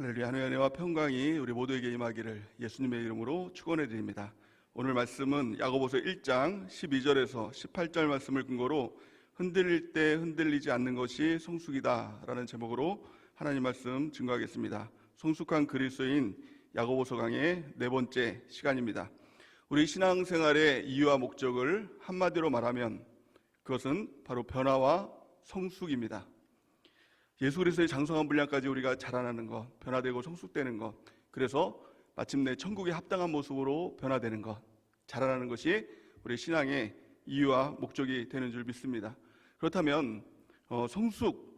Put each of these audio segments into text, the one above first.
할렐루야 하나님의 은혜와 평강이 우리 모두에게 임하기를 예수님의 이름으로 축원해 드립니다. 오늘 말씀은 야고보서 1장 12절에서 18절 말씀을 근거로 흔들릴 때 흔들리지 않는 것이 성숙이다라는 제목으로 하나님 말씀 증거하겠습니다. 성숙한 그리스도인 야고보서 강의 네 번째 시간입니다. 우리 신앙생활의 이유와 목적을 한마디로 말하면 그것은 바로 변화와 성숙입니다. 예수 그리스도의 장성한 분량까지 우리가 자라나는 것, 변화되고 성숙되는 것, 그래서 마침내 천국에 합당한 모습으로 변화되는 것, 자라나는 것이 우리 신앙의 이유와 목적이 되는 줄 믿습니다. 그렇다면 어, 성숙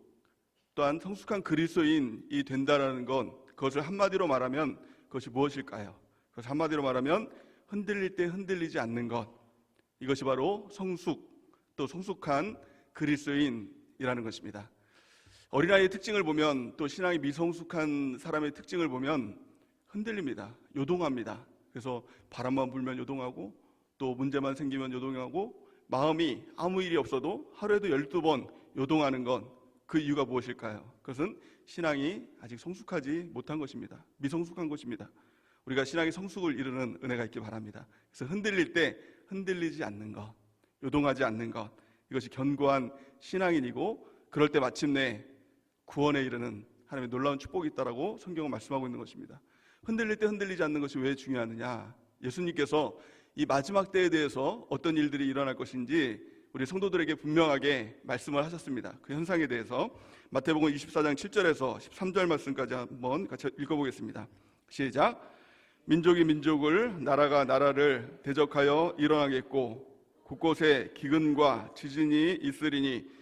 또한 성숙한 그리스도인이 된다라는 건 그것을 한마디로 말하면 그것이 무엇일까요? 그것을 한마디로 말하면 흔들릴 때 흔들리지 않는 것 이것이 바로 성숙 또 성숙한 그리스도인이라는 것입니다. 어린아이의 특징을 보면 또 신앙이 미성숙한 사람의 특징을 보면 흔들립니다. 요동합니다. 그래서 바람만 불면 요동하고 또 문제만 생기면 요동하고 마음이 아무 일이 없어도 하루에도 12번 요동하는 건 그 이유가 무엇일까요? 그것은 신앙이 아직 성숙하지 못한 것입니다. 미성숙한 것입니다. 우리가 신앙의 성숙을 이루는 은혜가 있기 바랍니다. 그래서 흔들릴 때 흔들리지 않는 것, 요동하지 않는 것, 이것이 견고한 신앙인이고 그럴 때 마침내 구원에 이르는 하나님의 놀라운 축복이 있다라고 성경은 말씀하고 있는 것입니다. 흔들릴 때 흔들리지 않는 것이 왜 중요하느냐? 예수님께서 이 마지막 때에 대해서 어떤 일들이 일어날 것인지 우리 성도들에게 분명하게 말씀을 하셨습니다. 그 현상에 대해서 마태복음 24장 7절에서 13절 말씀까지 한번 같이 읽어보겠습니다. 시작. 민족이 민족을 나라가 나라를 대적하여 일어나겠고 곳곳에 기근과 지진이 있으리니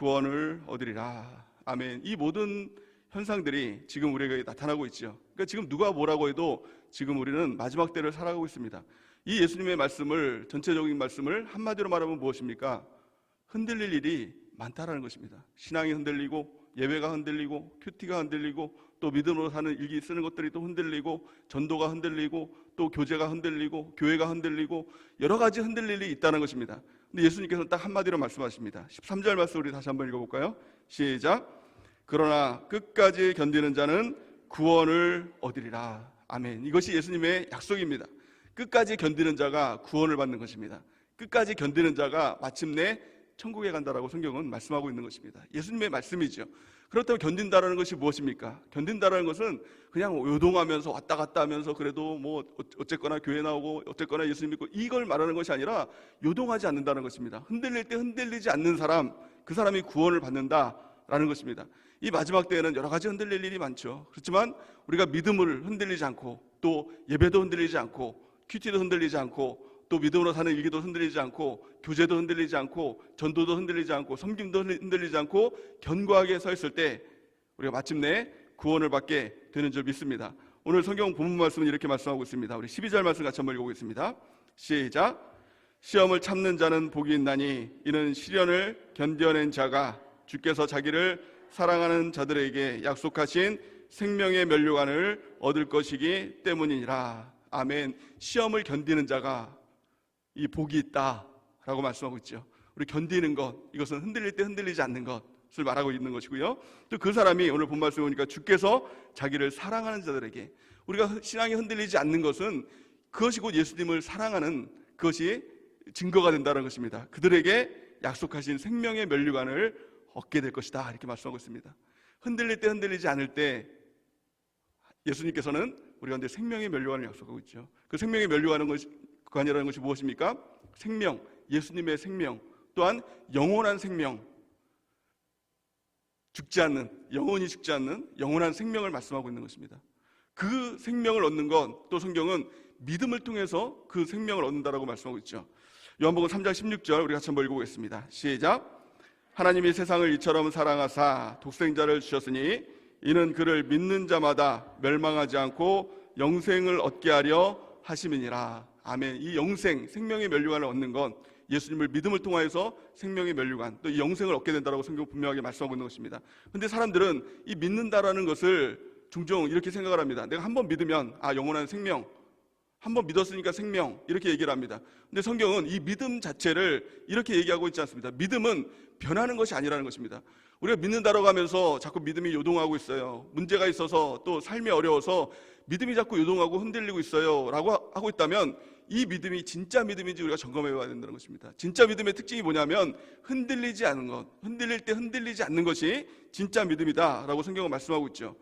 구원을 얻으리라 아멘 이 모든 현상들이 지금 우리에게 나타나고 있죠 그러니까 지금 누가 뭐라고 해도 지금 우리는 마지막 때를 살아가고 있습니다 이 예수님의 말씀을 전체적인 말씀을 한마디로 말하면 무엇입니까? 흔들릴 일이 많다라는 것입니다. 신앙이 흔들리고 예배가 흔들리고 큐티가 흔들리고 또 믿음으로 사는 일기 쓰는 것들이 또 흔들리고 전도가 흔들리고 또 교제가 흔들리고 교회가 흔들리고 여러 가지 흔들릴 일이 있다는 것입니다. 근데 예수님께서는 딱 한마디로 말씀하십니다. 13절 말씀 우리 다시 한번 읽어볼까요? 시작. 그러나 끝까지 견디는 자는 구원을 얻으리라. 아멘. 이것이 예수님의 약속입니다. 끝까지 견디는 자가 구원을 받는 것입니다. 끝까지 견디는 자가 마침내 천국에 간다라고 성경은 말씀하고 있는 것입니다. 예수님의 말씀이죠. 그렇다면 견딘다라는 것이 무엇입니까? 견딘다라는 것은 그냥 요동하면서 왔다 갔다 하면서 그래도 뭐 어쨌거나 교회 나오고 어쨌거나 예수님 믿고 이걸 말하는 것이 아니라 요동하지 않는다는 것입니다. 흔들릴 때 흔들리지 않는 사람, 그 사람이 구원을 받는다라는 것입니다. 이 마지막 때에는 여러 가지 흔들릴 일이 많죠. 그렇지만 우리가 믿음을 흔들리지 않고 또 예배도 흔들리지 않고 큐티도 흔들리지 않고 또 믿음으로 사는 일기도 흔들리지 않고 교제도 흔들리지 않고 전도도 흔들리지 않고 섬김도 흔들리지 않고 견고하게 서 있을 때 우리가 마침내 구원을 받게 되는 줄 믿습니다. 오늘 성경 본문 말씀은 이렇게 말씀하고 있습니다. 우리 12절 말씀 같이 한번 읽어보겠습니다. 시작. 시험을 참는 자는 복이 있나니 이는 시련을 견뎌낸 자가 주께서 자기를 사랑하는 자들에게 약속하신 생명의 면류관을 얻을 것이기 때문이니라. 아멘. 시험을 견디는 자가 이 복이 있다라고 말씀하고 있죠. 우리 견디는 것, 이것은 흔들릴 때 흔들리지 않는 것을 말하고 있는 것이고요. 또 그 사람이 오늘 본 말씀 보니까 주께서 자기를 사랑하는 자들에게 우리가 신앙이 흔들리지 않는 것은 그것이 곧 예수님을 사랑하는 그것이 증거가 된다는 것입니다. 그들에게 약속하신 생명의 면류관을 얻게 될 것이다. 이렇게 말씀하고 있습니다. 흔들릴 때 흔들리지 않을 때 예수님께서는 우리가 이제 생명의 면류관을 약속하고 있죠. 그 생명의 면류관은 관이라는 것이 무엇입니까? 생명, 예수님의 생명, 또한 영원한 생명, 죽지 않는, 영원히 죽지 않는 영원한 생명을 말씀하고 있는 것입니다. 그 생명을 얻는 것, 또 성경은 믿음을 통해서 그 생명을 얻는다라고 말씀하고 있죠. 요한복음 3장 16절 우리 같이 한번 읽어보겠습니다. 시작. 하나님이 세상을 이처럼 사랑하사 독생자를 주셨으니 이는 그를 믿는 자마다 멸망하지 않고 영생을 얻게 하려 하심이니라. 아멘. 이 영생, 생명의 면류관을 얻는 건 예수님을 믿음을 통하여서 생명의 면류관, 또이 영생을 얻게 된다라고 성경 분명하게 말씀하고 있는 것입니다. 근데 사람들은 이 믿는다라는 것을 종종 이렇게 생각을 합니다. 내가 한번 믿으면 아 영원한 생명, 한번 믿었으니까 생명 이렇게 얘기를 합니다. 근데 성경은 이 믿음 자체를 이렇게 얘기하고 있지 않습니다. 믿음은 변하는 것이 아니라는 것입니다. 우리가 믿는다라고 하면서 자꾸 믿음이 요동하고 있어요. 문제가 있어서 또 삶이 어려워서 믿음이 자꾸 요동하고 흔들리고 있어요 라고 하고 있다면 이 믿음이 진짜 믿음인지 우리가 점검해 봐야 된다는 것입니다. 진짜 믿음의 특징이 뭐냐면 흔들리지 않는 것, 흔들릴 때 흔들리지 않는 것이 진짜 믿음이다라고 성경은 말씀하고 있죠.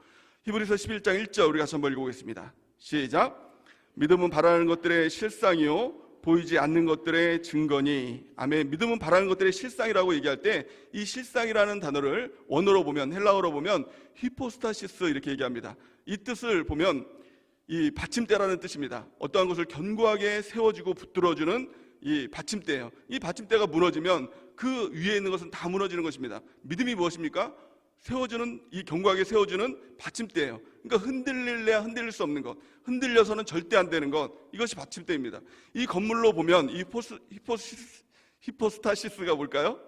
히브리서 11장 1절 우리가 한번 읽어보겠습니다. 시작. 믿음은 바라는 것들의 실상이요 보이지 않는 것들의 증거니 아멘 믿음은 바라는 것들의 실상이라고 얘기할 때 이 실상이라는 단어를 원어로 보면 헬라어로 보면 히포스타시스 이렇게 얘기합니다. 이 뜻을 보면 이 받침대라는 뜻입니다. 어떠한 것을 견고하게 세워주고 붙들어주는 이 받침대예요. 이 받침대가 무너지면 그 위에 있는 것은 다 무너지는 것입니다. 믿음이 무엇입니까? 세워주는 이 견고하게 세워주는 받침대예요. 그러니까 흔들릴래야 흔들릴 수 없는 것, 흔들려서는 절대 안 되는 것 이것이 받침대입니다. 이 건물로 보면 이 포스, 히포스, 히포스타시스가 뭘까요?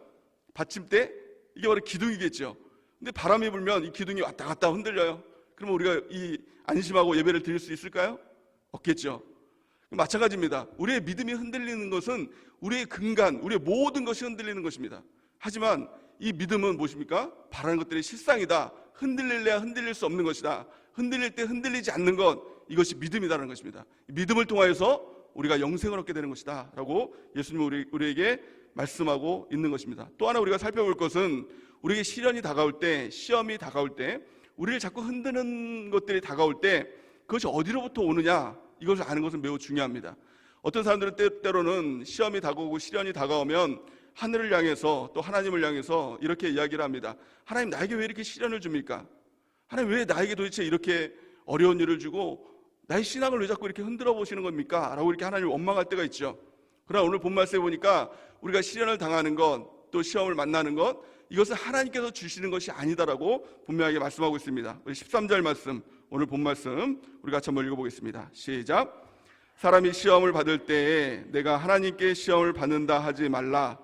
받침대 이게 바로 기둥이겠죠. 근데 바람이 불면 이 기둥이 왔다 갔다 흔들려요. 그러면 우리가 이 안심하고 예배를 드릴 수 있을까요? 없겠죠. 마찬가지입니다. 우리의 믿음이 흔들리는 것은 우리의 근간, 우리의 모든 것이 흔들리는 것입니다. 하지만 이 믿음은 무엇입니까? 바라는 것들의 실상이다. 흔들릴래야 흔들릴 수 없는 것이다. 흔들릴 때 흔들리지 않는 것 이것이 믿음이다는 것입니다. 믿음을 통하여서 우리가 영생을 얻게 되는 것이다라고 예수님은 우리, 우리에게 말씀하고 있는 것입니다. 또 하나 우리가 살펴볼 것은 우리에게 시련이 다가올 때, 시험이 다가올 때, 우리를 자꾸 흔드는 것들이 다가올 때 그것이 어디로부터 오느냐 이것을 아는 것은 매우 중요합니다. 어떤 사람들은 때때로는 시험이 다가오고 시련이 다가오면 하늘을 향해서 또 하나님을 향해서 이렇게 이야기를 합니다. 하나님 나에게 왜 이렇게 시련을 줍니까? 하나님 왜 나에게 도대체 이렇게 어려운 일을 주고 나의 신앙을 왜 자꾸 이렇게 흔들어 보시는 겁니까? 라고 이렇게 하나님을 원망할 때가 있죠. 그러나 오늘 본 말씀에 보니까 우리가 시련을 당하는 것, 또 시험을 만나는 것, 이것은 하나님께서 주시는 것이 아니다라고 분명하게 말씀하고 있습니다. 우리 13절 말씀, 오늘 본 말씀 우리 같이 한번 읽어보겠습니다. 시작. 사람이 시험을 받을 때에 내가 하나님께 시험을 받는다 하지 말라.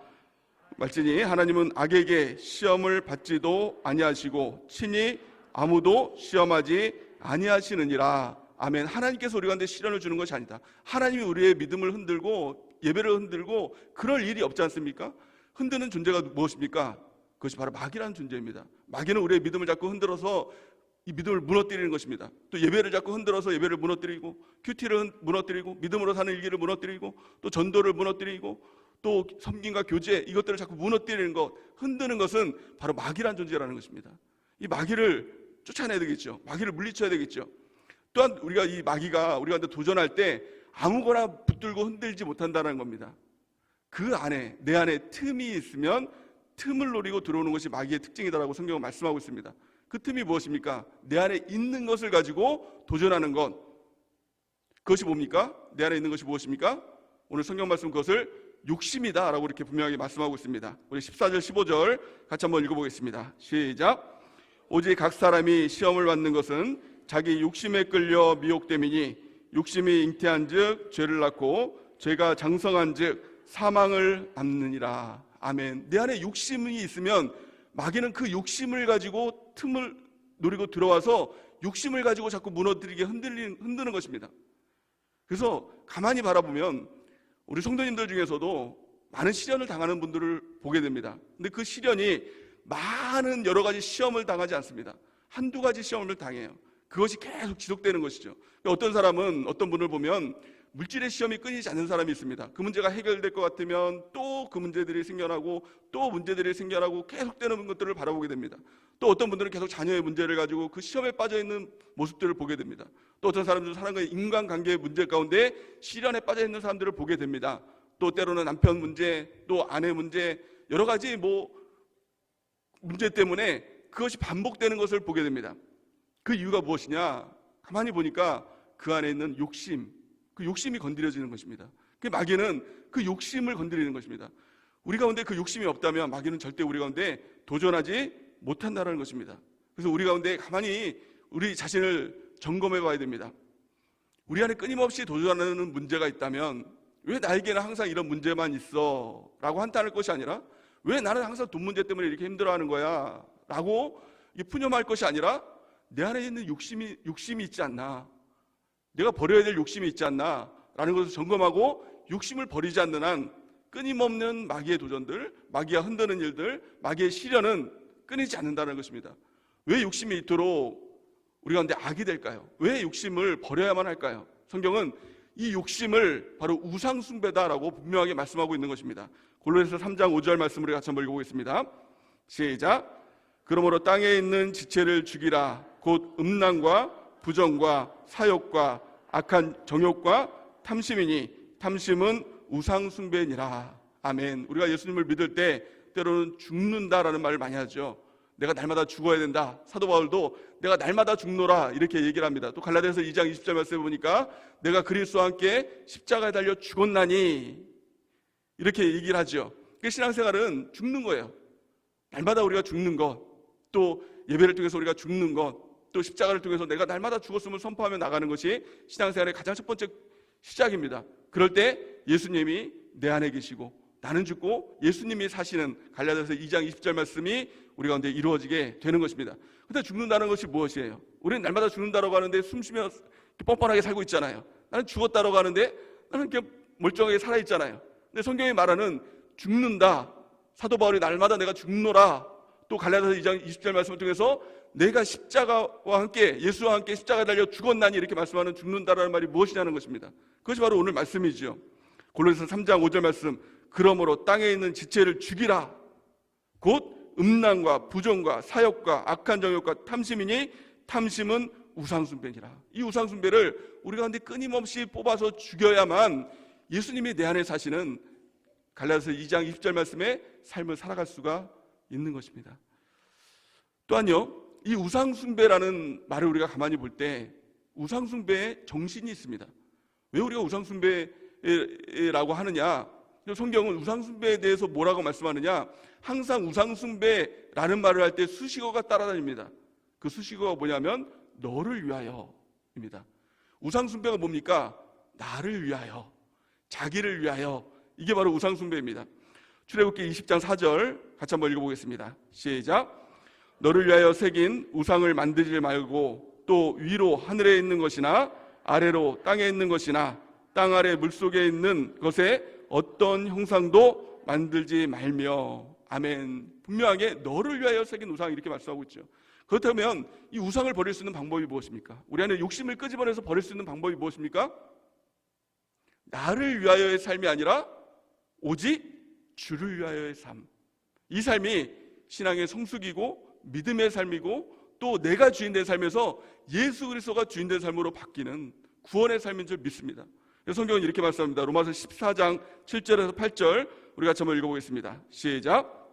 말지니 하나님은 악에게 시험을 받지도 아니하시고 친히 아무도 시험하지 아니하시느니라. 아멘. 하나님께서 우리 가운데 시련을 주는 것이 아니다. 하나님이 우리의 믿음을 흔들고 예배를 흔들고 그럴 일이 없지 않습니까? 흔드는 존재가 무엇입니까? 그것이 바로 마귀라는 존재입니다. 마귀는 우리의 믿음을 자꾸 흔들어서 이 믿음을 무너뜨리는 것입니다. 또 예배를 자꾸 흔들어서 예배를 무너뜨리고 큐티를 무너뜨리고 믿음으로 사는 일기를 무너뜨리고 또 전도를 무너뜨리고 또 섬김과 교제 이것들을 자꾸 무너뜨리는 것, 흔드는 것은 바로 마귀란 존재라는 것입니다. 이 마귀를 쫓아내야 되겠죠. 마귀를 물리쳐야 되겠죠. 또한 우리가 이 마귀가 우리가 도전할 때 아무거나 붙들고 흔들지 못한다는 겁니다. 그 안에 내 안에 틈이 있으면 틈을 노리고 들어오는 것이 마귀의 특징이다라고 성경은 말씀하고 있습니다. 그 틈이 무엇입니까? 내 안에 있는 것을 가지고 도전하는 것. 그것이 뭡니까? 내 안에 있는 것이 무엇입니까? 오늘 성경 말씀 그것을 욕심이다 라고 이렇게 분명하게 말씀하고 있습니다. 우리 14절, 15절 같이 한번 읽어보겠습니다. 시작. 오직 각 사람이 시험을 받는 것은 자기 욕심에 끌려 미혹됨이니 욕심이 잉태한 즉 죄를 낳고 죄가 장성한 즉 사망을 낳느니라. 아멘. 내 안에 욕심이 있으면 마귀는 그 욕심을 가지고 틈을 노리고 들어와서 욕심을 가지고 자꾸 무너뜨리게 흔들리는, 흔드는 것입니다. 그래서 가만히 바라보면 우리 성도님들 중에서도 많은 시련을 당하는 분들을 보게 됩니다. 근데 그 시련이 많은 여러 가지 시험을 당하지 않습니다. 한두 가지 시험을 당해요. 그것이 계속 지속되는 것이죠. 어떤 사람은 어떤 분을 보면 물질의 시험이 끊이지 않는 사람이 있습니다. 그 문제가 해결될 것 같으면 또 그 문제들이 생겨나고 또 문제들이 생겨나고 계속되는 것들을 바라보게 됩니다. 또 어떤 분들은 계속 자녀의 문제를 가지고 그 시험에 빠져 있는 모습들을 보게 됩니다. 또 어떤 사람들은 사람과의 인간관계의 문제 가운데 시련에 빠져 있는 사람들을 보게 됩니다. 또 때로는 남편 문제, 또 아내 문제, 여러 가지 뭐 문제 때문에 그것이 반복되는 것을 보게 됩니다. 그 이유가 무엇이냐? 가만히 보니까 그 안에 있는 욕심, 그 욕심이 건드려지는 것입니다. 그 마귀는 그 욕심을 건드리는 것입니다. 우리 가운데 그 욕심이 없다면 마귀는 절대 우리 가운데 도전하지 못한다는 것입니다. 그래서 우리 가운데 가만히 우리 자신을 점검해 봐야 됩니다. 우리 안에 끊임없이 도전하는 문제가 있다면 왜 나에게는 항상 이런 문제만 있어? 라고 한탄할 것이 아니라 왜 나는 항상 돈 문제 때문에 이렇게 힘들어하는 거야? 라고 푸념할 것이 아니라 내 안에 있는 욕심이, 욕심이 있지 않나? 내가 버려야 될 욕심이 있지 않나? 라는 것을 점검하고 욕심을 버리지 않는 한 끊임없는 마귀의 도전들, 마귀가 흔드는 일들, 마귀의 시련은 끊이지 않는다는 것입니다. 왜 욕심이 있도록 우리 가운데 악이 될까요? 왜 욕심을 버려야만 할까요? 성경은 이 욕심을 바로 우상숭배다라고 분명하게 말씀하고 있는 것입니다. 골로새서 3장 5절 말씀을 같이 한번 읽어보겠습니다. 시작. 그러므로 땅에 있는 지체를 죽이라. 곧 음란과 부정과 사욕과 악한 정욕과 탐심이니 탐심은 우상숭배니라. 아멘. 우리가 예수님을 믿을 때 때로는 죽는다라는 말을 많이 하죠. 내가 날마다 죽어야 된다. 사도 바울도 내가 날마다 죽노라 이렇게 얘기를 합니다. 또 갈라디아서 2장 20절 말씀에 보니까 내가 그리스도와 함께 십자가에 달려 죽었나니 이렇게 얘기를 하죠. 그 신앙생활은 죽는 거예요. 날마다 우리가 죽는 것, 또 예배를 통해서 우리가 죽는 것, 또 십자가를 통해서 내가 날마다 죽었음을 선포하며 나가는 것이 신앙생활의 가장 첫 번째 시작입니다. 그럴 때 예수님이 내 안에 계시고 나는 죽고 예수님이 사시는 갈라디아서 2장 20절 말씀이 우리 가운데 이루어지게 되는 것입니다. 근데 죽는다는 것이 무엇이에요? 우리는 날마다 죽는다라고 하는데 숨 쉬며 뻔뻔하게 살고 있잖아요. 나는 죽었다라고 하는데 나는 그냥 멀쩡하게 살아 있잖아요. 근데 성경이 말하는 죽는다. 사도 바울이 날마다 내가 죽노라. 또 갈라디아서 2장 20절 말씀을 통해서 내가 십자가와 함께 예수와 함께 십자가에 달려 죽었나니 이렇게 말씀하는 죽는다라는 말이 무엇이냐는 것입니다. 그것이 바로 오늘 말씀이죠. 골로새서 3장 5절 말씀. 그러므로 땅에 있는 지체를 죽이라. 곧 음란과 부정과 사욕과 악한 정욕과 탐심이니 탐심은 우상숭배니라. 이 우상숭배를 우리 가운데 끊임없이 뽑아서 죽여야만 예수님이 내 안에 사시는 갈라디아서 2장 20절 말씀에 삶을 살아갈 수가 있는 것입니다. 또한요, 이 우상숭배라는 말을 우리가 가만히 볼 때 우상숭배의 정신이 있습니다. 왜 우리가 우상숭배라고 하느냐? 성경은 우상숭배에 대해서 뭐라고 말씀하느냐? 항상 우상숭배라는 말을 할 때 수식어가 따라다닙니다. 그 수식어가 뭐냐면 너를 위하여입니다. 우상숭배가 뭡니까? 나를 위하여, 자기를 위하여. 이게 바로 우상숭배입니다. 출애굽기 20장 4절 같이 한번 읽어보겠습니다. 시작. 너를 위하여 새긴 우상을 만들지 말고 또 위로 하늘에 있는 것이나 아래로 땅에 있는 것이나 땅 아래 물 속에 있는 것에 어떤 형상도 만들지 말며 아멘. 분명하게 너를 위하여 새긴 우상 이렇게 말씀하고 있죠. 그렇다면 이 우상을 버릴 수 있는 방법이 무엇입니까? 우리 안에 욕심을 끄집어내서 버릴 수 있는 방법이 무엇입니까? 나를 위하여의 삶이 아니라 오직 주를 위하여의 삶. 이 삶이 신앙의 성숙이고 믿음의 삶이고 또 내가 주인 된 삶에서 예수 그리스도가 주인 된 삶으로 바뀌는 구원의 삶인 줄 믿습니다. 성경은 이렇게 말씀합니다. 로마서 14장 7절에서 8절 우리 같이 한번 읽어보겠습니다. 시작.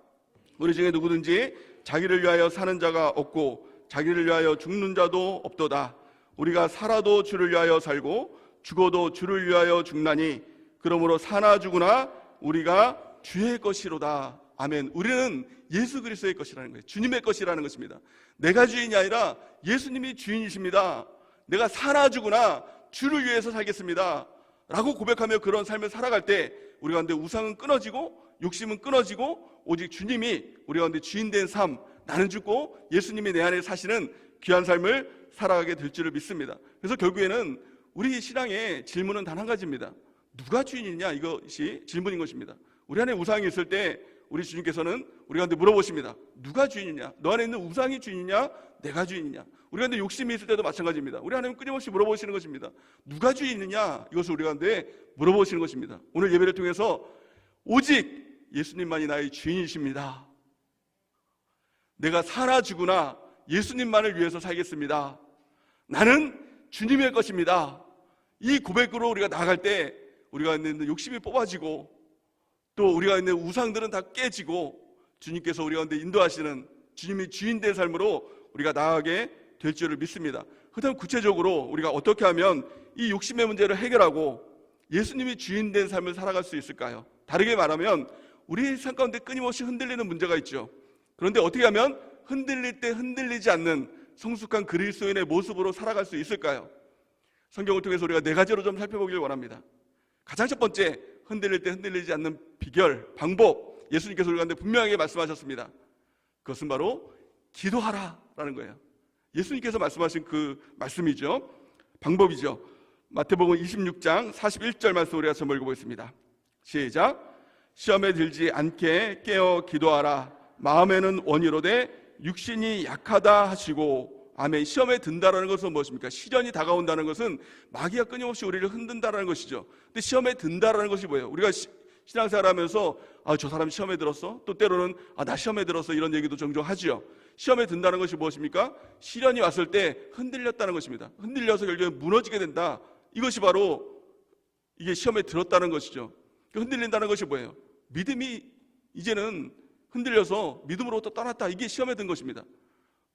우리 중에 누구든지 자기를 위하여 사는 자가 없고 자기를 위하여 죽는 자도 없도다. 우리가 살아도 주를 위하여 살고 죽어도 주를 위하여 죽나니 그러므로 사나 죽으나 우리가 주의 것이로다. 아멘. 우리는 예수 그리스도의 것이라는 거예요. 주님의 것이라는 것입니다. 내가 주인이 아니라 예수님이 주인이십니다. 내가 사나 죽으나 주를 위해서 살겠습니다. 라고 고백하며 그런 삶을 살아갈 때 우리 가운데 우상은 끊어지고 욕심은 끊어지고 오직 주님이 우리 가운데 주인된 삶 나는 죽고 예수님이 내 안에 사시는 귀한 삶을 살아가게 될 줄을 믿습니다. 그래서 결국에는 우리 신앙의 질문은 단 한 가지입니다. 누가 주인이냐 이것이 질문인 것입니다. 우리 안에 우상이 있을 때 우리 주님께서는 우리 가운데 물어보십니다. 누가 주인이냐? 너 안에 있는 우상이 주인이냐? 내가 주인이냐? 우리 가운데 욕심이 있을 때도 마찬가지입니다. 우리 하나님 끊임없이 물어보시는 것입니다. 누가 주인이냐? 이것을 우리 가운데 물어보시는 것입니다. 오늘 예배를 통해서 오직 예수님만이 나의 주인이십니다. 내가 살아 죽으나 예수님만을 위해서 살겠습니다. 나는 주님의 것입니다. 이 고백으로 우리가 나아갈 때 우리가 있는 욕심이 뽑아지고 또 우리가 있는 우상들은 다 깨지고 주님께서 우리 가운데 인도하시는 주님이 주인 된 삶으로 우리가 나아가게 될 줄을 믿습니다. 그다음 구체적으로 우리가 어떻게 하면 이 욕심의 문제를 해결하고 예수님이 주인된 삶을 살아갈 수 있을까요? 다르게 말하면 우리 삶 가운데 끊임없이 흔들리는 문제가 있죠. 그런데 어떻게 하면 흔들릴 때 흔들리지 않는 성숙한 그리스도인의 모습으로 살아갈 수 있을까요? 성경을 통해서 우리가 네 가지로 좀 살펴보길 원합니다. 가장 첫 번째, 흔들릴 때 흔들리지 않는 비결, 방법, 예수님께서 우리한테 분명하게 말씀하셨습니다. 그것은 바로 기도하라 라는 거예요. 예수님께서 말씀하신 그 말씀이죠. 방법이죠. 마태복음 26장 41절 말씀 우리가 한번 읽어보겠습니다. 시작. 시험에 들지 않게 깨어 기도하라. 마음에는 원이로되 육신이 약하다 하시고 아멘. 시험에 든다라는 것은 무엇입니까? 시련이 다가온다는 것은 마귀가 끊임없이 우리를 흔든다라는 것이죠. 근데 시험에 든다라는 것이 뭐예요? 우리가 시- 신앙생활 하면서 아, 저 사람 시험에 들었어? 또 때로는 아, 나 시험에 들었어? 이런 얘기도 종종 하지요. 시험에 든다는 것이 무엇입니까? 시련이 왔을 때 흔들렸다는 것입니다. 흔들려서 결국에 무너지게 된다. 이것이 바로 이게 시험에 들었다는 것이죠. 그 흔들린다는 것이 뭐예요? 믿음이 이제는 흔들려서 믿음으로부터 떠났다. 이게 시험에 든 것입니다.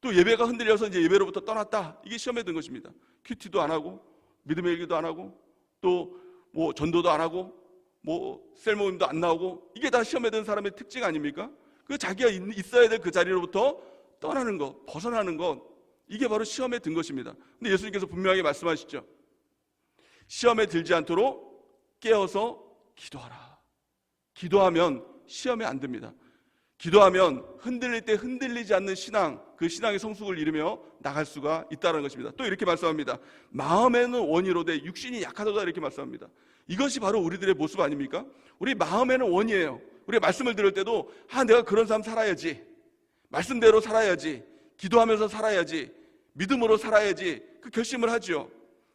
또 예배가 흔들려서 이제 예배로부터 떠났다. 이게 시험에 든 것입니다. 큐티도 안 하고 믿음의 일기도 안 하고 또 뭐 전도도 안 하고 뭐 셀모임도 안 나오고 이게 다 시험에 든 사람의 특징 아닙니까? 그 자기가 있- 있어야 될 그 자리로부터 떠나는 것, 벗어나는 것 이게 바로 시험에 든 것입니다. 근데 예수님께서 분명하게 말씀하시죠. 시험에 들지 않도록 깨어서 기도하라. 기도하면 시험에 안 듭니다. 기도하면 흔들릴 때 흔들리지 않는 신앙, 그 신앙의 성숙을 이루며 나갈 수가 있다는 것입니다. 또 이렇게 말씀합니다. 마음에는 원이로되 육신이 약하다 이렇게 말씀합니다. 이것이 바로 우리들의 모습 아닙니까? 우리 마음에는 원이에요. 우리가 말씀을 들을 때도 아 내가 그런 삶 살아야지. 말씀대로 살아야지. 기도하면서 살아야지. 믿음으로 살아야지. 그 결심을 하지요.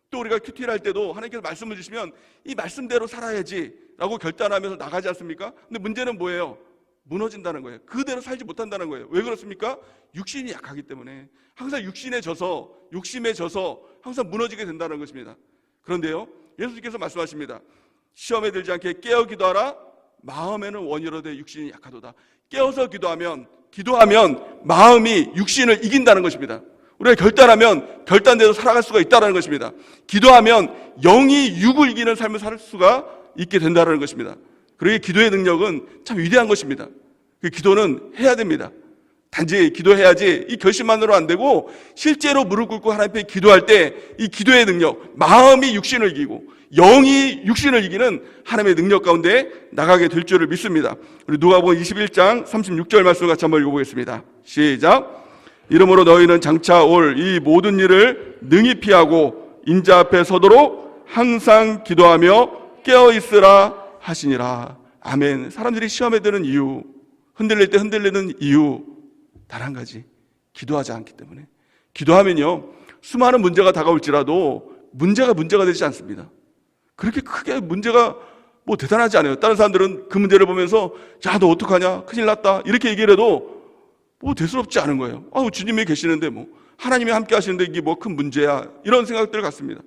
또 우리가 큐티를 할 때도 하나님께서 말씀을 주시면 이 말씀대로 살아야지 라고 결단하면서 나가지 않습니까? 근데 문제는 뭐예요? 무너진다는 거예요. 그대로 살지 못한다는 거예요. 왜 그렇습니까? 육신이 약하기 때문에 항상 육신에 져서 욕심에 져서 항상 무너지게 된다는 것입니다. 그런데요. 예수님께서 말씀하십니다. 시험에 들지 않게 깨어 기도하라. 마음에는 원이로되 육신이 약하도다. 깨어서 기도하면 기도하면 마음이 육신을 이긴다는 것입니다. 우리가 결단하면 결단대로 살아갈 수가 있다는 것입니다. 기도하면 영이 육을 이기는 삶을 살 수가 있게 된다는 것입니다. 그러기 기도의 능력은 참 위대한 것입니다. 그 기도는 해야 됩니다. 단지 기도해야지 이 결심만으로 안 되고 실제로 무릎 꿇고 하나님 앞에 기도할 때 이 기도의 능력, 마음이 육신을 이기고 영이 육신을 이기는 하나님의 능력 가운데 나가게 될 줄을 믿습니다. 우리 누가복음 21장 36절 말씀 같이 한번 읽어보겠습니다. 시작. 이러므로 너희는 장차 올 이 모든 일을 능히 피하고 인자 앞에 서도록 항상 기도하며 깨어 있으라 하시니라. 아멘. 사람들이 시험에 드는 이유, 흔들릴 때 흔들리는 이유 단 한 가지. 기도하지 않기 때문에. 기도하면요. 수많은 문제가 다가올지라도 문제가 문제가 되지 않습니다. 그렇게 크게 문제가 뭐 대단하지 않아요. 다른 사람들은 그 문제를 보면서 야, 너 어떡하냐? 큰일 났다. 이렇게 얘기를 해도 뭐 대수롭지 않은 거예요. 아우, 주님이 계시는데 뭐 하나님이 함께 하시는데 이게 뭐 큰 문제야. 이런 생각들 같습니다.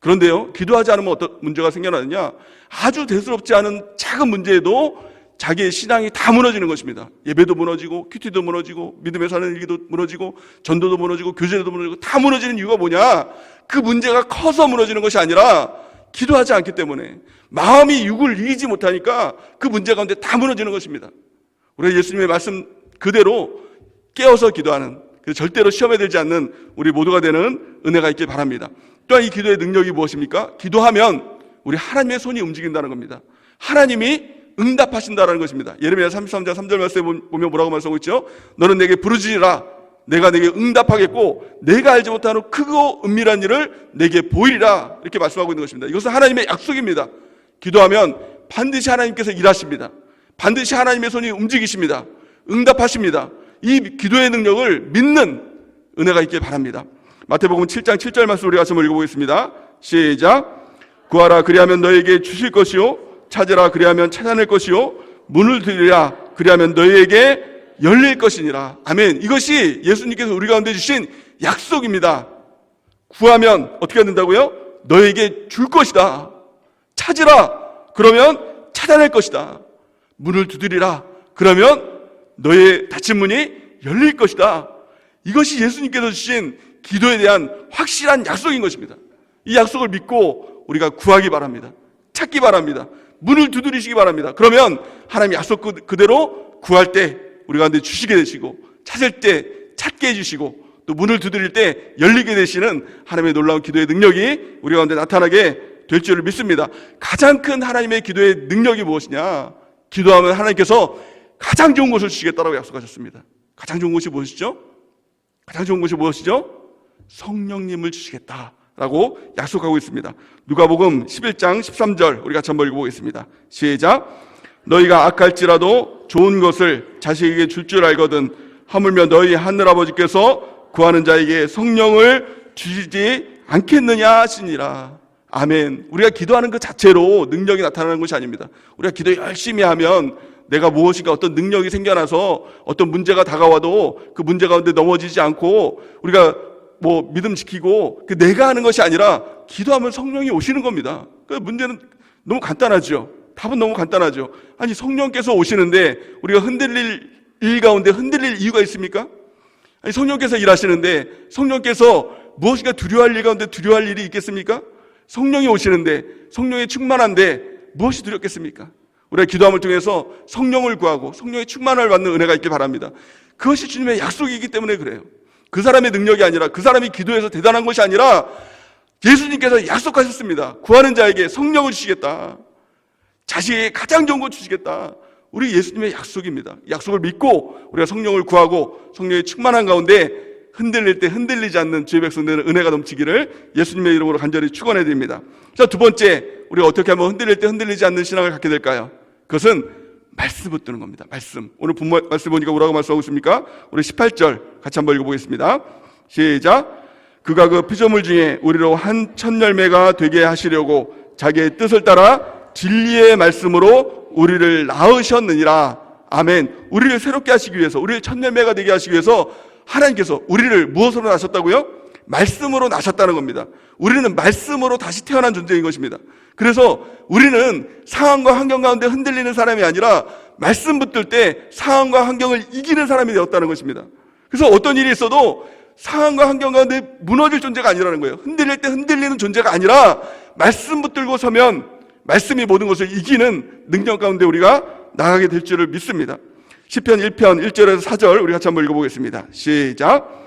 그런데요, 기도하지 않으면 어떤 문제가 생겨나느냐? 아주 대수롭지 않은 작은 문제에도 자기의 신앙이 다 무너지는 것입니다. 예배도 무너지고, 큐티도 무너지고, 믿음에 사는 일기도 무너지고, 전도도 무너지고, 교제도 무너지고, 다 무너지는 이유가 뭐냐? 그 문제가 커서 무너지는 것이 아니라, 기도하지 않기 때문에, 마음이 육을 이기지 못하니까 그 문제 가운데 다 무너지는 것입니다. 우리 예수님의 말씀 그대로 깨어서 기도하는, 절대로 시험에 들지 않는 우리 모두가 되는 은혜가 있길 바랍니다. 또한 이 기도의 능력이 무엇입니까? 기도하면 우리 하나님의 손이 움직인다는 겁니다. 하나님이 응답하신다는 것입니다. 예레미야 33장 3절 말씀에 보면 뭐라고 말씀하고 있죠? 너는 내게 부르짖으라. 내가 내게 응답하겠고 내가 알지 못하는 크고 은밀한 일을 내게 보이리라. 이렇게 말씀하고 있는 것입니다. 이것은 하나님의 약속입니다. 기도하면 반드시 하나님께서 일하십니다. 반드시 하나님의 손이 움직이십니다. 응답하십니다. 이 기도의 능력을 믿는 은혜가 있길 바랍니다. 마태복음 7장 7절 말씀 우리가 한번 읽어보겠습니다. 시작. 구하라 그리하면 너에게 주실 것이요 찾으라 그리하면 찾아낼 것이요 문을 들리라 그리하면 너희에게 열릴 것이니라. 아멘. 이것이 예수님께서 우리 가운데 주신 약속입니다. 구하면 어떻게 된다고요? 너에게 줄 것이다. 찾으라. 그러면 찾아낼 것이다. 문을 두드리라. 그러면 너의 닫힌 문이 열릴 것이다. 이것이 예수님께서 주신 기도에 대한 확실한 약속인 것입니다. 이 약속을 믿고 우리가 구하기 바랍니다. 찾기 바랍니다. 문을 두드리시기 바랍니다. 그러면 하나님 약속 그- 그대로 구할 때 우리 가운데 주시게 되시고 찾을 때 찾게 해주시고 또 문을 두드릴 때 열리게 되시는 하나님의 놀라운 기도의 능력이 우리 가운데 나타나게 될 줄을 믿습니다. 가장 큰 하나님의 기도의 능력이 무엇이냐? 기도하면 하나님께서 가장 좋은 것을 주시겠다라고 약속하셨습니다. 가장 좋은 것이 무엇이죠? 가장 좋은 것이 무엇이죠? 성령님을 주시겠다 라고 약속하고 있습니다. 누가복음 11장 13절 우리 같이 한번 읽어보겠습니다. 시작. 너희가 악할지라도 좋은 것을 자식에게 줄줄 알거든 하물며 너희 하늘 아버지께서 구하는 자에게 성령을 주시지 않겠느냐 하시니라. 아멘. 우리가 기도하는 것 자체로 능력이 나타나는 것이 아닙니다. 우리가 기도 열심히 하면 내가 무엇인가 어떤 능력이 생겨나서 어떤 문제가 다가와도 그 문제 가운데 넘어지지 않고 우리가 뭐 믿음 지키고 그 내가 하는 것이 아니라 기도하면 성령이 오시는 겁니다. 그 문제는 너무 간단하죠. 답은 너무 간단하죠. 아니 성령께서 오시는데 우리가 흔들릴 일 가운데 흔들릴 이유가 있습니까? 아니 성령께서 일하시는데 성령께서 무엇인가 두려워할 일 가운데 두려워할 일이 있겠습니까? 성령이 오시는데 성령이 충만한데 무엇이 두렵겠습니까? 우리가 기도함을 통해서 성령을 구하고 성령의 충만을 받는 은혜가 있길 바랍니다. 그것이 주님의 약속이기 때문에 그래요. 그 사람의 능력이 아니라 그 사람이 기도해서 대단한 것이 아니라 예수님께서 약속하셨습니다. 구하는 자에게 성령을 주시겠다. 자식에게 가장 좋은 것 주시겠다. 우리 예수님의 약속입니다. 약속을 믿고 우리가 성령을 구하고 성령의 충만한 가운데 흔들릴 때 흔들리지 않는 주의 백성들은 은혜가 넘치기를 예수님의 이름으로 간절히 축원해 드립니다. 자, 두 번째, 우리가 어떻게 하면 흔들릴 때 흔들리지 않는 신앙을 갖게 될까요? 그것은 말씀 붙드는 겁니다. 말씀. 오늘 본문 말씀 보니까 뭐라고 말씀하고 있습니까? 우리 18절 같이 한번 읽어보겠습니다. 시작. 그가 그 피조물 중에 우리로 한 천 열매가 되게 하시려고 자기의 뜻을 따라 진리의 말씀으로 우리를 낳으셨느니라. 아멘. 우리를 새롭게 하시기 위해서, 우리를 천 열매가 되게 하시기 위해서 하나님께서 우리를 무엇으로 낳으셨다고요? 말씀으로 낳으셨다는 겁니다. 우리는 말씀으로 다시 태어난 존재인 것입니다. 그래서 우리는 상황과 환경 가운데 흔들리는 사람이 아니라 말씀 붙들 때 상황과 환경을 이기는 사람이 되었다는 것입니다. 그래서 어떤 일이 있어도 상황과 환경 가운데 무너질 존재가 아니라는 거예요. 흔들릴 때 흔들리는 존재가 아니라 말씀 붙들고 서면 말씀이 모든 것을 이기는 능력 가운데 우리가 나가게 될 줄을 믿습니다. 시편 1편 1절에서 4절 우리 같이 한번 읽어보겠습니다. 시작.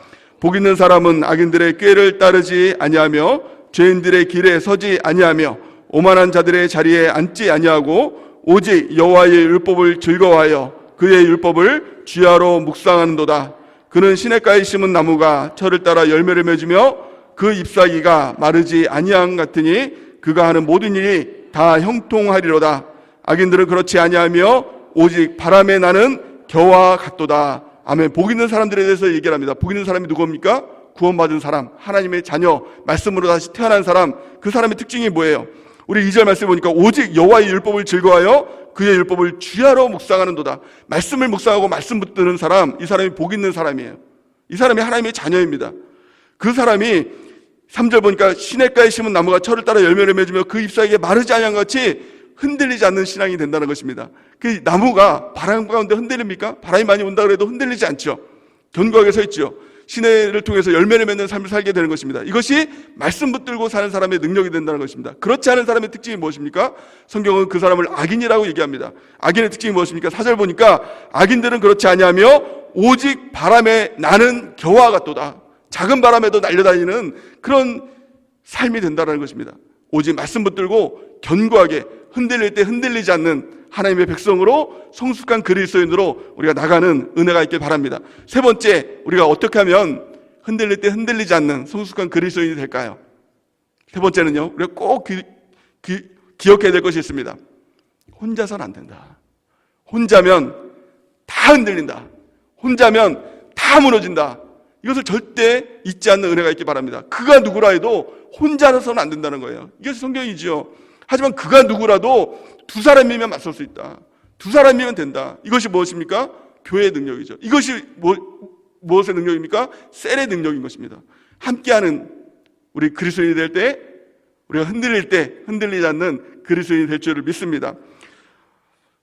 복 있는 사람은 악인들의 꾀를 따르지 아니하며 죄인들의 길에 서지 아니하며 오만한 자들의 자리에 앉지 아니하고 오직 여호와의 율법을 즐거워하여 그의 율법을 주야로 묵상하는도다. 그는 시냇가에 심은 나무가 철을 따라 열매를 맺으며 그 잎사귀가 마르지 아니함 같으니 그가 하는 모든 일이 다 형통하리로다. 악인들은 그렇지 아니하며 오직 바람에 나는 겨와 같도다. 아멘. 복 있는 사람들에 대해서 얘기를 합니다. 복 있는 사람이 누굽니까? 구원받은 사람, 하나님의 자녀, 말씀으로 다시 태어난 사람, 그 사람의 특징이 뭐예요? 우리 2절 말씀 보니까 오직 여호와의 율법을 즐거워하여 그의 율법을 주야로 묵상하는도다. 말씀을 묵상하고 말씀 붙드는 사람, 이 사람이 복 있는 사람이에요. 이 사람이 하나님의 자녀입니다. 그 사람이 3절 보니까 시냇가에 심은 나무가 철을 따라 열매를 맺으며 그 잎사귀에 마르지 않은 같이 흔들리지 않는 신앙이 된다는 것입니다. 그 나무가 바람 가운데 흔들립니까? 바람이 많이 온다 그래도 흔들리지 않죠. 견고하게 서 있죠. 시내를 통해서 열매를 맺는 삶을 살게 되는 것입니다. 이것이 말씀 붙들고 사는 사람의 능력이 된다는 것입니다. 그렇지 않은 사람의 특징이 무엇입니까? 성경은 그 사람을 악인이라고 얘기합니다. 악인의 특징이 무엇입니까? 사절 보니까 악인들은 그렇지 아니하며 오직 바람에 나는 겨와 같도다. 작은 바람에도 날려다니는 그런 삶이 된다는 것입니다. 오직 말씀 붙들고 견고하게 흔들릴 때 흔들리지 않는 하나님의 백성으로 성숙한 그리스도인으로 우리가 나가는 은혜가 있길 바랍니다. 세 번째, 우리가 어떻게 하면 흔들릴 때 흔들리지 않는 성숙한 그리스도인이 될까요? 세 번째는요, 우리가 꼭 기, 기, 기억해야 될 것이 있습니다. 혼자서는 안 된다. 혼자면 다 흔들린다. 혼자면 다 무너진다. 이것을 절대 잊지 않는 은혜가 있기 바랍니다. 그가 누구라 해도 혼자서는 안 된다는 거예요. 이게 성경이지요. 하지만 그가 누구라도 두 사람이면 맞설 수 있다. 두 사람이면 된다. 이것이 무엇입니까? 교회의 능력이죠. 이것이 뭐, 무엇의 능력입니까? 셀의 능력인 것입니다. 함께하는 우리 그리스도인이 될 때, 우리가 흔들릴 때 흔들리지 않는 그리스도인이 될 줄을 믿습니다.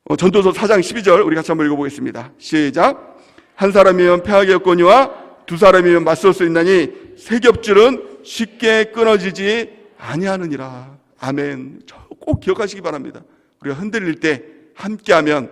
어, 전도서 4장 12절 우리 같이 한번 읽어보겠습니다. 시작. 한 사람이면 패하겠거니와 두 사람이면 맞설 수 있나니 세 겹줄은 쉽게 끊어지지 아니하느니라. 아멘. 꼭 기억하시기 바랍니다. 우리가 흔들릴 때 함께하면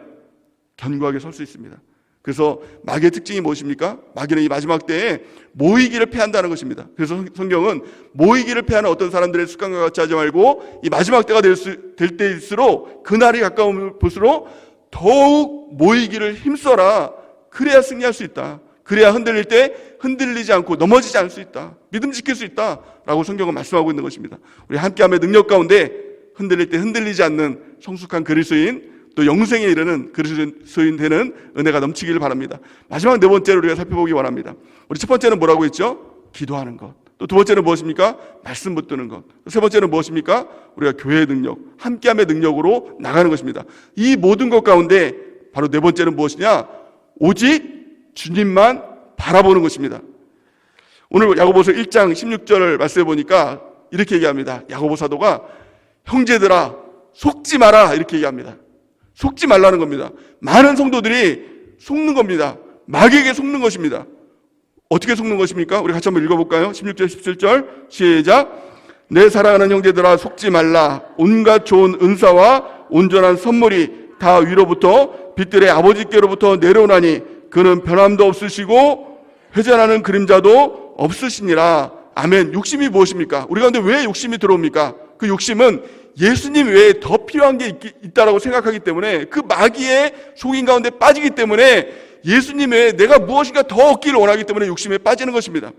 견고하게 설 수 있습니다. 그래서 마귀의 특징이 무엇입니까? 마귀는 이 마지막 때에 모이기를 패한다는 것입니다. 그래서 성- 성경은 모이기를 패하는 어떤 사람들의 습관과 같이 하지 말고 이 마지막 때가 될, 수, 될 때일수록 그날이 가까우면 볼수록 더욱 모이기를 힘써라. 그래야 승리할 수 있다. 그래야 흔들릴 때 흔들리지 않고 넘어지지 않을 수 있다. 믿음 지킬 수 있다. 라고 성경은 말씀하고 있는 것입니다. 우리 함께함의 능력 가운데 흔들릴 때 흔들리지 않는 성숙한 그리스도인 또 영생에 이르는 그리스도인 되는 은혜가 넘치기를 바랍니다. 마지막 네 번째로 우리가 살펴보기 원합니다. 우리 첫 번째는 뭐라고 했죠? 기도하는 것. 또 두 번째는 무엇입니까? 말씀 붙드는 것. 세 번째는 무엇입니까? 우리가 교회의 능력, 함께함의 능력으로 나가는 것입니다. 이 모든 것 가운데 바로 네 번째는 무엇이냐? 오직 주님만 바라보는 것입니다. 오늘 야고보서 1장 16절을 말씀해 보니까 이렇게 얘기합니다. 야고보 사도가 형제들아 속지 마라 이렇게 얘기합니다. 속지 말라는 겁니다. 많은 성도들이 속는 겁니다. 마귀에게 속는 것입니다. 어떻게 속는 것입니까? 우리 같이 한번 읽어볼까요? 16절, 17절 시작. 내 사랑하는 형제들아 속지 말라. 온갖 좋은 은사와 온전한 선물이 다 위로부터 빛들의 아버지께로부터 내려오나니 그는 변함도 없으시고 회전하는 그림자도 없으시니라. 아멘. 욕심이 무엇입니까? 우리 가운데 왜 욕심이 들어옵니까? 그 욕심은 예수님 외에 더 필요한 게 있, 있다라고 생각하기 때문에 그 마귀의 속인 가운데 빠지기 때문에 예수님 외에 내가 무엇인가 더 얻기를 원하기 때문에 욕심에 빠지는 것입니다.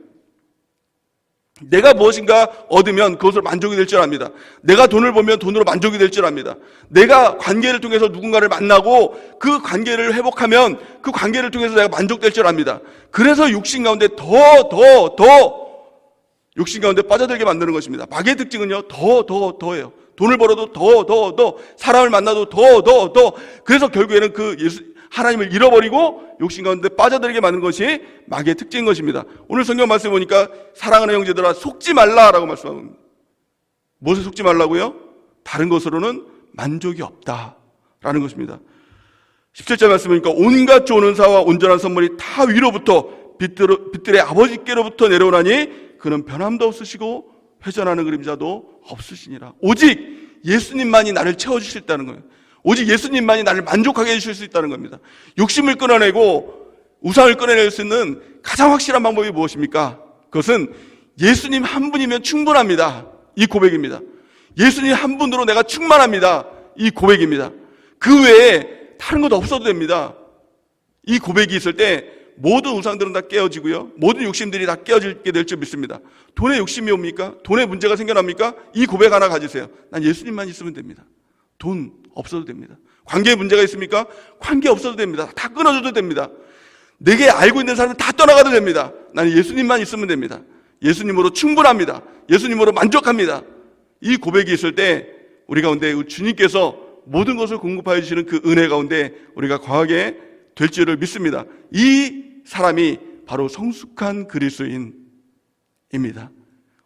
내가 무엇인가 얻으면 그것을 만족이 될 줄 압니다. 내가 돈을 벌면 돈으로 만족이 될 줄 압니다. 내가 관계를 통해서 누군가를 만나고 그 관계를 회복하면 그 관계를 통해서 내가 만족될 줄 압니다. 그래서 육신 가운데 더, 더, 더 욕심 가운데 빠져들게 만드는 것입니다. 마귀의 특징은요, 더, 더, 더예요. 돈을 벌어도 더, 더, 더, 사람을 만나도 더, 더, 더. 그래서 결국에는 그 예수, 하나님을 잃어버리고 욕심 가운데 빠져들게 만드는 것이 마귀의 특징인 것입니다. 오늘 성경 말씀 보니까 사랑하는 형제들아 속지 말라라고 말씀합니다. 무엇에 속지 말라고요? 다른 것으로는 만족이 없다라는 것입니다. 17절 말씀 보니까 온갖 좋은 은사와 온전한 선물이 다 위로부터 빛들, 빛들의 아버지께로부터 내려오나니 그는 변함도 없으시고 회전하는 그림자도 없으시니라. 오직 예수님만이 나를 채워주실 수 있다는 거예요. 오직 예수님만이 나를 만족하게 해주실 수 있다는 겁니다. 욕심을 끊어내고 우상을 끊어낼 수 있는 가장 확실한 방법이 무엇입니까? 그것은 예수님 한 분이면 충분합니다. 이 고백입니다. 예수님 한 분으로 내가 충만합니다. 이 고백입니다. 그 외에 다른 것 없어도 됩니다. 이 고백이 있을 때 모든 우상들은 다 깨어지고요. 모든 욕심들이 다 깨어지게 될 줄 믿습니다. 돈에 욕심이 옵니까? 돈에 문제가 생겨납니까? 이 고백 하나 가지세요. 난 예수님만 있으면 됩니다. 돈 없어도 됩니다. 관계에 문제가 있습니까? 관계 없어도 됩니다. 다 끊어줘도 됩니다. 내게 알고 있는 사람은 다 떠나가도 됩니다. 나는 예수님만 있으면 됩니다. 예수님으로 충분합니다. 예수님으로 만족합니다. 이 고백이 있을 때 우리 가운데 주님께서 모든 것을 공급하여 주시는 그 은혜 가운데 우리가 과하게 될 줄을 믿습니다. 이 사람이 바로 성숙한 그리스도인입니다.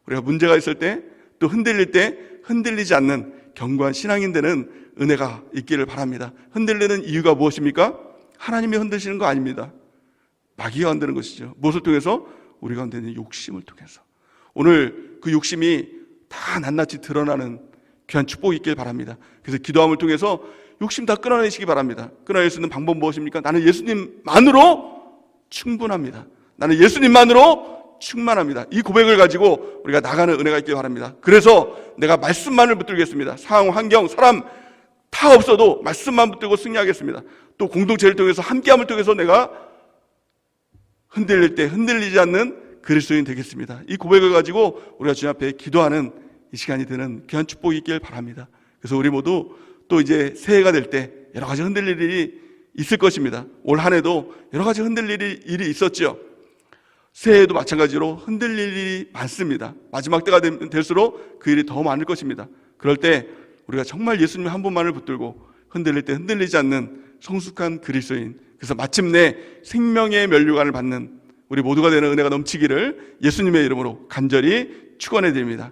우리가 문제가 있을 때 또 흔들릴 때 흔들리지 않는 견고한 신앙인 되는 은혜가 있기를 바랍니다. 흔들리는 이유가 무엇입니까? 하나님이 흔드시는 거 아닙니다. 마귀가 흔드는 것이죠. 무엇을 통해서? 우리 가운데 있는 욕심을 통해서. 오늘 그 욕심이 다 낱낱이 드러나는 귀한 축복이 있길 바랍니다. 그래서 기도함을 통해서 욕심 다 끊어내시기 바랍니다. 끊어낼 수 있는 방법 무엇입니까? 나는 예수님만으로 충분합니다. 나는 예수님만으로 충만합니다. 이 고백을 가지고 우리가 나가는 은혜가 있길 바랍니다. 그래서 내가 말씀만을 붙들겠습니다. 상황, 환경, 사람 다 없어도 말씀만 붙들고 승리하겠습니다. 또 공동체를 통해서 함께함을 통해서 내가 흔들릴 때 흔들리지 않는 그리스도인 되겠습니다. 이 고백을 가지고 우리가 주님 앞에 기도하는 이 시간이 되는 귀한 축복이 있길 바랍니다. 그래서 우리 모두 또 이제 새해가 될 때 여러 가지 흔들릴 일이 있을 것입니다. 올 한 해도 여러 가지 흔들릴 일이 있었죠. 새해에도 마찬가지로 흔들릴 일이 많습니다. 마지막 때가 되- 될수록 그 일이 더 많을 것입니다. 그럴 때 우리가 정말 예수님 한 분만을 붙들고 흔들릴 때 흔들리지 않는 성숙한 그리스도인 그래서 마침내 생명의 면류관을 받는 우리 모두가 되는 은혜가 넘치기를 예수님의 이름으로 간절히 축원해 드립니다.